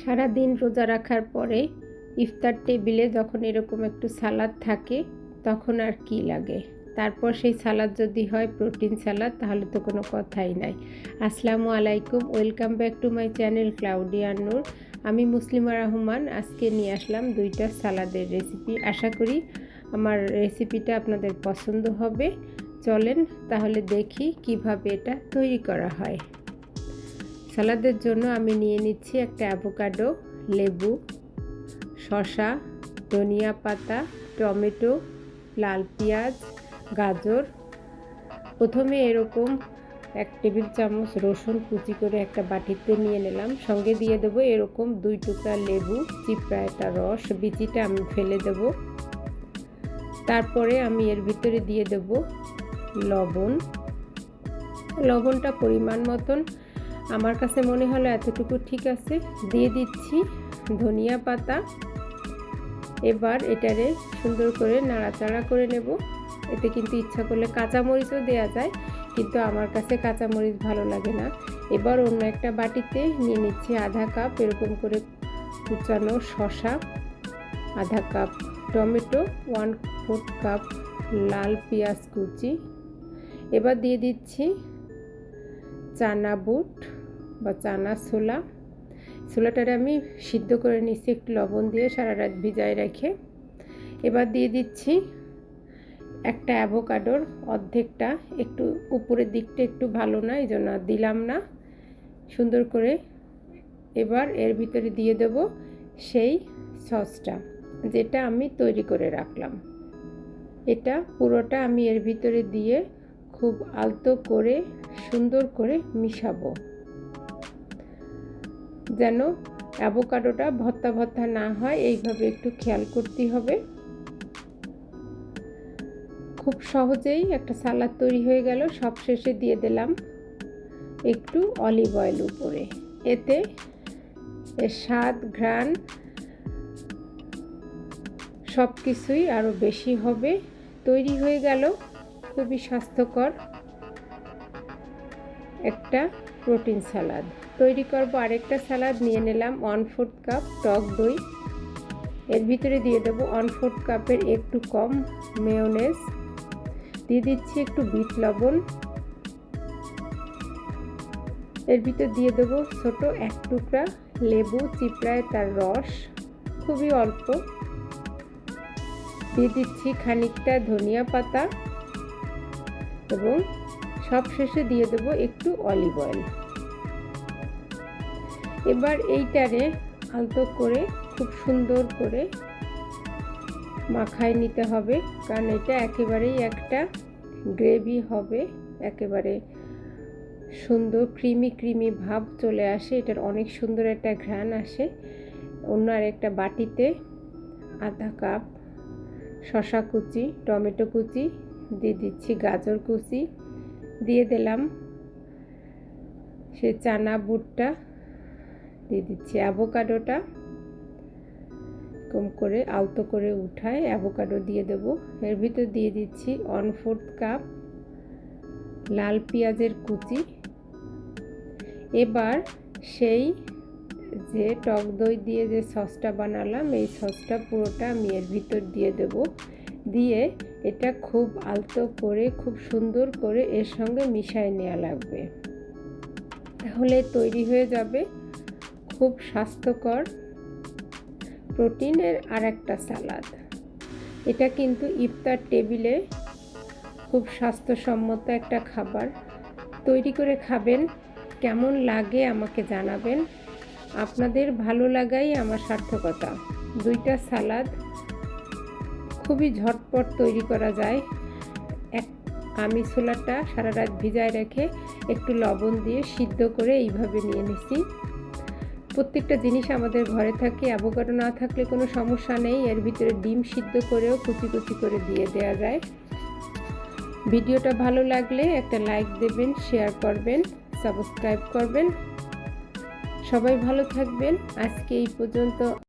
সারা দিন রোজা রাখার পরে ইফতার টেবিলে যখন এরকম একটু সালাদ থাকে, তখন আর কি লাগে? তারপর সেই সালাদ যদি হয়, প্রোটিন সালাদ, তাহলে তো কোনো কথাই নাই। আসসালামু আলাইকুম, welcome back to my channel Claudia Noor আমি মুসলিমা রহমান, আজকে নিয়ে আসলাম দুইটা সালাদের রেসিপি। আশা করি আমার রেসিপিটা আপনাদের পছন্দ হবে। চলেন তাহলে দেখি কীভাবে এটা তৈরি করা হয়। সালাদের জন্য আমি নিয়ে নিচ্ছি একটা অ্যাভোকাডো, লেবু, শসা, ধনিয়া পাতা, টমেটো, লাল পেঁয়াজ, গাজর। প্রথমে এরকম এক টেবিল চামচ রসুন কুচি করে একটা বাটিতে নিয়ে নিলাম। সঙ্গে দিয়ে দেবো এরকম দুই টুকরা লেবু চিপড়া একটা রস, বিচিটা আমি ফেলে দেব। তারপরে আমি এর ভিতরে দিয়ে দেব লবণ। লবণটা পরিমাণ মতন আমার কাছে মনে হলো এতটুকু ঠিক আছে। দিয়ে দিচ্ছি ধনিয়া পাতা। এবার এটারে সুন্দর করে নাড়াচাড়া করে নেব। এতে কিন্তু ইচ্ছা করলে কাঁচামরিচও দেওয়া যায়, কিন্তু আমার কাছে কাঁচামরিচ ভালো লাগে না। এবার অন্য একটা বাটিতে নিয়ে নিচ্ছি আধা কাপ এরকম করে কুচানো শশা আধা cup tomato one fourth cup লাল পেঁয়াজ কুচি। এবার দিয়ে দিচ্ছি চানা বুট বা চানা ছোলা। ছোলাটারে আমি সিদ্ধ করে নিচ্ছি একটু লবণ দিয়ে, সারা রাত ভিজায় রেখে। এবার দিয়ে দিচ্ছি একটা অ্যাভোকাডোর, অর্ধেকটা। একটু উপরের দিকটা একটু ভালো না এই জন্য দিলাম না। সুন্দর করে এবার এর ভিতরে দিয়ে দেব সেই সসটা, যেটা আমি তৈরি করে রাখলাম। এটা পুরোটা আমি এর ভিতরে দিয়ে খুব আলতো করে, সুন্দর করে মিশাবো। যেন অ্যাভোকাডোটা ভত্তা ভত্তা না হয়, এইভাবে একটু খেয়াল করতে হবে। খুব সহজেই একটা সালাদ তৈরি হয়ে গেল, সব শেষে দিয়ে দিলাম একটু অলিভ অয়েল উপরে। এতে এর স্বাদ, ঘ্রাণ সব কিছুই আরও বেশি হবে। তৈরি হয়ে গেল, খুবই স্বাস্থ্যকর একটা প্রোটিন সালাদ তৈরি করব আরেকটা সালাদ নিয়ে নিলাম ওয়ান ফোর্থ কাপ টক দই। এর ভিতরে দিয়ে দেবো ওয়ান ফোর্থ কাপের একটু কম মেয়োনেজ দিয়ে দিচ্ছি একটু বিট লবণ। এর ভিতর দিয়ে দেবো ছোট এক টুকরা লেবু চিপড়ায় তার রস, খুবই অল্প। দিয়ে দিচ্ছি খানিকটা ধনিয়া পাতা এবং সব শেষে দিয়ে দেব একটু অলিভ অয়েল। এবার এইটারে আলতো করে, খুব সুন্দর করে মাখায় নিতে হবে, কারণ এটা একেবারেই একটা গ্রেভি হবে, একেবারে সুন্দর, ক্রিমি ক্রিমি ভাব চলে আসে, এটার অনেক সুন্দর একটা ঘ্রাণ আসে। অন্য আর একটা বাটিতে আধা কাপ শশা কুচি, টমেটো কুচি, দিয়ে দিচ্ছি গাজর কুচি দিয়ে দিলাম। সে চানা বুটটা দিয়ে দিচ্ছি। অ্যাভোকাডোটা কম করে, আলতো করে উঠায়, অ্যাভোকাডো দিয়ে দেব। এর ভিতর দিয়ে দিচ্ছি ওয়ান ফোর্থ কাপ লাল পেঁয়াজের কুচি। এবার সেই যে টক দই দিয়ে যে সসটা বানালাম, এই সসটা পুরোটা আমি এর ভিতর দিয়ে দেব। দিয়ে এটা খুব আলতো করে, খুব সুন্দর করে এর সঙ্গে মিশায় নেওয়া লাগবে। তাহলে তৈরি হয়ে যাবে খুব স্বাস্থ্যকর প্রোটিনের আর একটা সালাদ। এটা কিন্তু ইফতার টেবিলে খুব স্বাস্থ্যসম্মত একটা খাবার। তৈরি করে খাবেন, কেমন লাগে আমাকে জানাবেন। আপনাদের ভালো লাগাই আমার সার্থকতা। দুইটা সালাদ খুবই ঝটপট তৈরি করা যায়। এক আমি ছোলাটা সারা রাত ভিজায় রেখে একটু লবণ দিয়ে সিদ্ধ করে এইভাবে নিয়ে নিছি। প্রত্যেকটা জিনিস আমাদের ঘরে থাকে অ্যাভোকাডো না থাকলে কোনো সমস্যা নেই। এর ভিতরে ডিম সিদ্ধ করেও কুচি কুচি করে দিয়ে দেওয়া যায়। ভিডিওটা ভালো লাগলে একটা লাইক দেবেন শেয়ার করবেন সাবস্ক্রাইব করবেন। সবাই ভালো থাকবেন। আজকে এই পর্যন্ত।